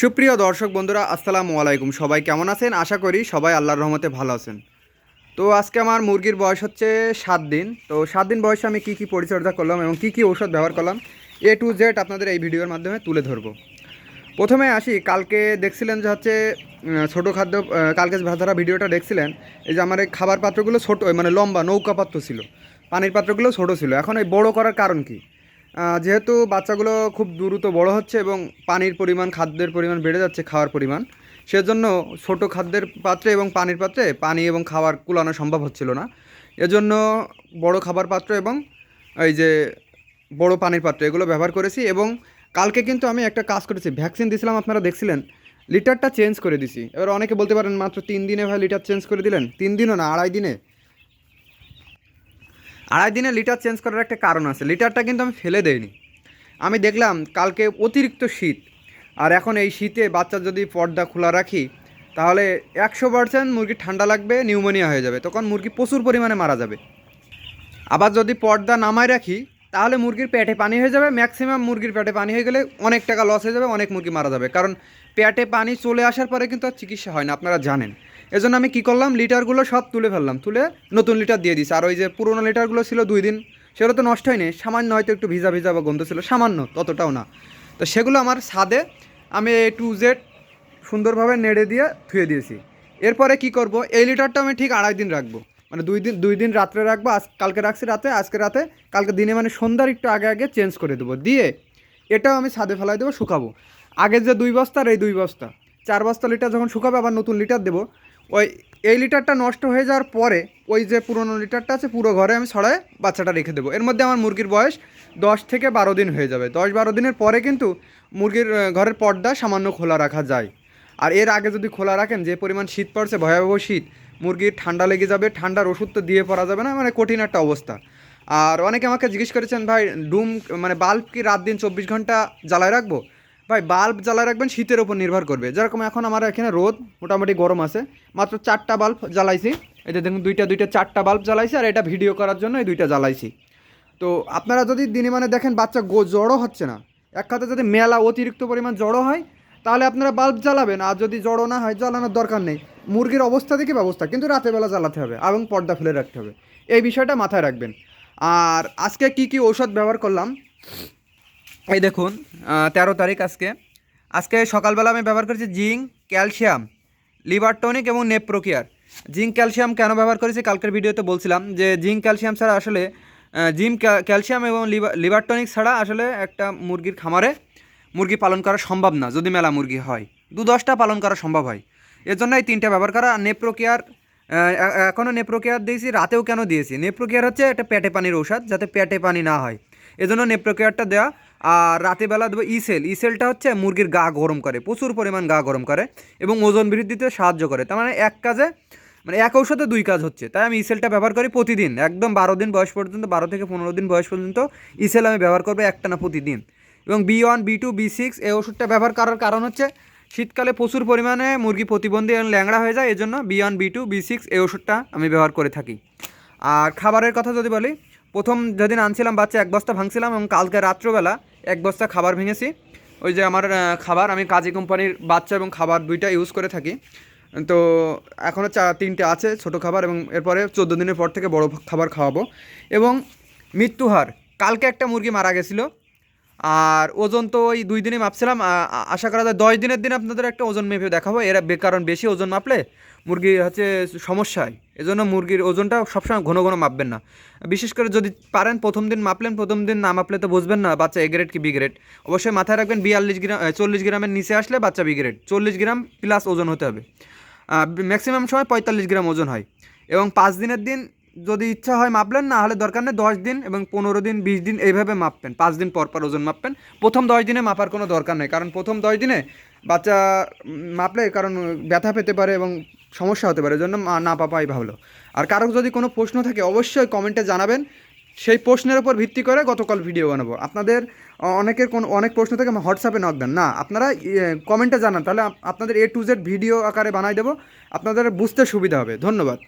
সুপ্রিয় দর্শক বন্ধুরা, আসসালামু আলাইকুম। সবাই কেমন আছেন? আশা করি সবাই আল্লাহর রহমতে ভালো আছেন। তো আজকে আমার মুরগির বয়স হচ্ছে সাত দিন। তো সাত দিন বয়সে আমি কী কী পরিচর্যা করলাম এবং কী কী ঔষধ ব্যবহার করলাম, এ টু জেড আপনাদের এই ভিডিওর মাধ্যমে তুলে ধরবো। প্রথমে আসি, কালকে দেখছিলেন যে হচ্ছে ছোটো খাদ্য কালকে ভাতারা ভিডিওটা দেখছিলেন, এই যে আমার এই খাবার পাত্রগুলো ছোটো মানে লম্বা নৌকা পাত্র ছিল। পানির পাত্রগুলো ছোটো ছিল। এখন এই বড় করার কারণ কি? যেহেতু বাচ্চাগুলো খুব দ্রুত বড় হচ্ছে এবং পানির পরিমাণ, খাদ্যের পরিমাণ বেড়ে যাচ্ছে, খাওয়ার পরিমাণ, সেজন্য ছোট খাদ্যের পাত্রে এবং পানির পাত্রে পানি এবং খাবার কুলানো সম্ভব হচ্ছিল না। এজন্য বড় খাবার পাত্র এবং এই যে বড় পানির পাত্র, এগুলো ব্যবহার করেছি এবং কালকে কিন্তু আমি একটা কাজ করেছি, ভ্যাকসিন দিয়েছিলাম আপনারা দেখছিলেন, লিটারটা চেঞ্জ করে দিছি। এবার অনেকে বলতে পারেন, মাত্র তিন দিনে ভাই লিটার চেঞ্জ করে দিলেন? তিন দিনও না, আড়াই দিনে। আড়াই দিনে লিটার চেঞ্জ করার একটা কারণ আছে। লিটারটা কিন্তু আমি ফেলে দেইনি। আমি দেখলাম কালকে অতিরিক্ত শীত। আর এখন এই শীতে বাচ্চা যদি পর্দা খোলা রাখি, তাহলে একশো পার্সেন্ট মুরগি ঠান্ডা লাগবে নিউমোনিয়া হয়ে যাবে। তখন মুরগি প্রচুর পরিমাণে মারা যাবে। আবার যদি পর্দা নামায় রাখি, তাহলে মুরগির পেটে পানি হয়ে যাবে। ম্যাক্সিমাম মুরগির পেটে পানি হয়ে গেলে অনেক টাকা লস হয়ে যাবে, অনেক মুরগি মারা যাবে। কারণ পেটে পানি চলে আসার পরে কিন্তু আর চিকিৎসা হয় না, আপনারা জানেন। এজন্য আমি কী করলাম? লিটারগুলো সব তুলে ফেললাম। তুলে নতুন লিটার দিয়ে দিছি আর ওই যে পুরোনো লিটারগুলো ছিল দুই দিন, সেগুলো তো নষ্ট হয়নি। সামান্য হয়তো একটু ভিজা ভিজা বা গন্ধ ছিল। সামান্য, ততটাও না। তো সেগুলো আমার ছাদে আমি এ টু জেড সুন্দরভাবে নেড়ে দিয়ে ধুয়ে দিয়েছি। এরপরে কি করব? এই লিটারটা আমি ঠিক আড়াই দিন রাখব। মানে দুই দিন দুই দিন রাত্রে রাখব। আজ, কালকে রাখছি রাতে, আজকে রাতে, কালকে দিনে মানে সন্ধ্যার একটু আগে আগে চেঞ্জ করে দেবো। দিয়ে এটাও আমি ছাদে ফেলাই দেবো, শুকাবো। আগের যে দুই বস্তা আর এই দুই বস্তা। চার বস্তা লিটার যখন শুকাবে, আবার নতুন লিটার দেবো। ওই এই লিটারটা নষ্ট হয়ে যাওয়ার পরে ওই যে পুরনো লিটারটা আছে, পুরো ঘরে আমি ছড়ায় বাচ্চাটা রেখে দেবো। এর মধ্যে আমার মুরগির বয়স দশ থেকে বারো দিন হয়ে যাবে। দশ বারো দিনের পরে কিন্তু মুরগির ঘরের পর্দা সামান্য খোলা রাখা যায়। আর এর আগে যদি খোলা রাখেন, যে পরিমাণ শীত পড়ছে, ভয়াবহ শীত, মুরগির ঠান্ডা লেগে যাবে, ঠান্ডার ওষুধ তো দিয়ে পড়া যাবে না মানে কঠিন একটা অবস্থা। আর অনেকে আমাকে জিজ্ঞেস করেছেন, ভাই, ডুম মানে বাল্ব কি রাত দিন চব্বিশ ঘণ্টা জ্বালায় রাখব? ভাই, বাল্ব জ্বালায় রাখবেন, শীতের ওপর নির্ভর করবে। যেরকম এখন আমার এখানে রোদ, মোটামুটি গরম আছে। মাত্র চারটা বাল্ব জ্বালাইছি। এই যে দেখুন, দুইটা দুইটা, চারটা বাল্ব জ্বালাইছি, আর এটা ভিডিও করার জন্য এই দুইটা জ্বালাইছি। তো আপনারা যদি দিনে মানে দেখেন, বাচ্চা গো, জড়ো হচ্ছে না। এক কথা যদি মেলা অতিরিক্ত পরিমাণ জড়ো হয়, তাহলে আপনারা বাল্ব জ্বালাবেন। আর যদি জড়ো না হয়, জ্বালানোর দরকার নেই। মুরগির অবস্থা দেখে ব্যবস্থা, কিন্তু রাতের বেলা জ্বালাতে হবে এবং পর্দা ফেলে রাখতে হবে। এই বিষয়টা মাথায় রাখবেন। আর আজকে কি কি ঔষধ ব্যবহার করলাম? এই দেখুন তেরো তারিখ আজকে। আজকে সকালবেলা আমি ব্যবহার করেছি জিঙ্ক, ক্যালসিয়াম, লিভার টনিক এবং নেপ্রোকিয়ার জিঙ্ক, ক্যালসিয়াম কেন ব্যবহার করেছি? কালকের ভিডিওতে বলছিলাম যে জিঙ্ক, ক্যালসিয়াম ছাড়া আসলে জিম ক্যালসিয়াম এবং লিভার লিভার টনিক ছাড়া আসলে একটা মুরগির খামারে মুরগি পালন করা সম্ভব না, যদি মেলা মুরগি হয়। দু দশটা পালন করা সম্ভব হয়। এর জন্য এই তিনটা ব্যবহার করা। নেপ্রোকেয়ার এখনও নেপ্রোকেয়ার দিয়েছি, রাতেও কেন দিয়েছি? নেপ্রোকেয়ার হচ্ছে একটা পেটে পানির ঔষধ, যাতে পেটে পানি না হয়। এজন্য নেপ্রোকেয়ারটা দেওয়া আর রাতেবেলা দেবো ইসেল। ইসেলটা হচ্ছে মুরগির গা গরম করে, প্রচুর পরিমাণ গা গরম করে এবং ওজন বৃদ্ধিতে সাহায্য করে। তার মানে এক কাজে মানে এক ঔষধে দুই কাজ হচ্ছে। তাই আমি ইসেলটা ব্যবহার করি প্রতিদিন, একদম বারো দিন বয়স পর্যন্ত, বারো থেকে পনেরো দিন বয়স পর্যন্ত ইসেল আমি ব্যবহার করব একটানা প্রতিদিন। এবং B one, B two, B six এই ওষুধটা ব্যবহার করার কারণ হচ্ছে, শীতকালে প্রচুর পরিমাণে মুরগি প্রতিবন্ধী এবং ল্যাংড়া হয়ে যায়, এজন্য B one, B two, B six এই ওষুধটা আমি ব্যবহার করে থাকি। আর খাবারের কথা যদি বলি, প্রথম যেদিন আনছিলাম, বাচ্চা এক বস্তা ভাঙছিলাম এবং কালকে রাত্রবেলা এক বস্তা খাবার ভেঙেছি। ওই যে আমার খাবার, আমি কাজী কোম্পানির বাচ্চা এবং খাবার দুইটা ইউজ করে থাকি। তো এখনও চা, তিনটে আছে, ছোট খাবার এবং এরপরে চোদ্দ দিনের পর থেকে বড় খাবার খাওয়াবো। এবং মৃত্যুহার, কালকে একটা মুরগি মারা গেছিল। আর ওজন তো ওই দুই দিনে মাপছিলাম আশা করা যায় দশ দিনের দিন আপনাদের একটা ওজন মেপে দেখাবো। এরা কারণ বেশি ওজন মাপলে মুরগি হচ্ছে সমস্যা হয় এজন্য মুরগির ওজনটা সবসময় ঘন ঘন মাপবেন না। বিশেষ করে যদি পারেন প্রথম দিন মাপলেন, প্রথম দিন না মাপলে তো বুঝবেন না, বাচ্চা এ গ্রেড কি বি গ্রেড অবশ্যই মাথায় রাখবেন, বিয়াল্লিশ গ্রাম চল্লিশ গ্রামের নিচে আসলে বাচ্চা বি গ্রেড চল্লিশ গ্রাম প্লাস ওজন হতে হবে। ম্যাক্সিমাম সময় পঁয়তাল্লিশ গ্রাম ওজন হয়। এবং পাঁচ দিনের দিন যদি ইচ্ছা হয় মাপলেন, না হলে দরকার নেই দশ দিন এবং পনেরো দিন, বিশ দিন এইভাবে মাপবেন, পাঁচ দিন পর পর ওজন মাপবেন। প্রথম দশ দিনে মাপার কোনো দরকার নেই, কারণ প্রথম দশ দিনে বাচ্চা মাপলে কারণ ব্যথা পেতে পারে এবং সমস্যা হতে পারে জন্য না পাপাই ভালো। আর কারও যদি কোনো প্রশ্ন থাকে, অবশ্যই কমেন্টে জানাবেন। সেই প্রশ্নের উপর ভিত্তি করে গতকাল ভিডিও বানাবো। আপনাদের অনেকের কোন, অনেক প্রশ্ন থেকে হোয়াটসঅ্যাপে নক দেন। না, আপনারা কমেন্টে জানান, তাহলে আপনাদের এ টু জেড ভিডিও আকারে বানাই দেবো। আপনাদের বুঝতে সুবিধা হবে। ধন্যবাদ।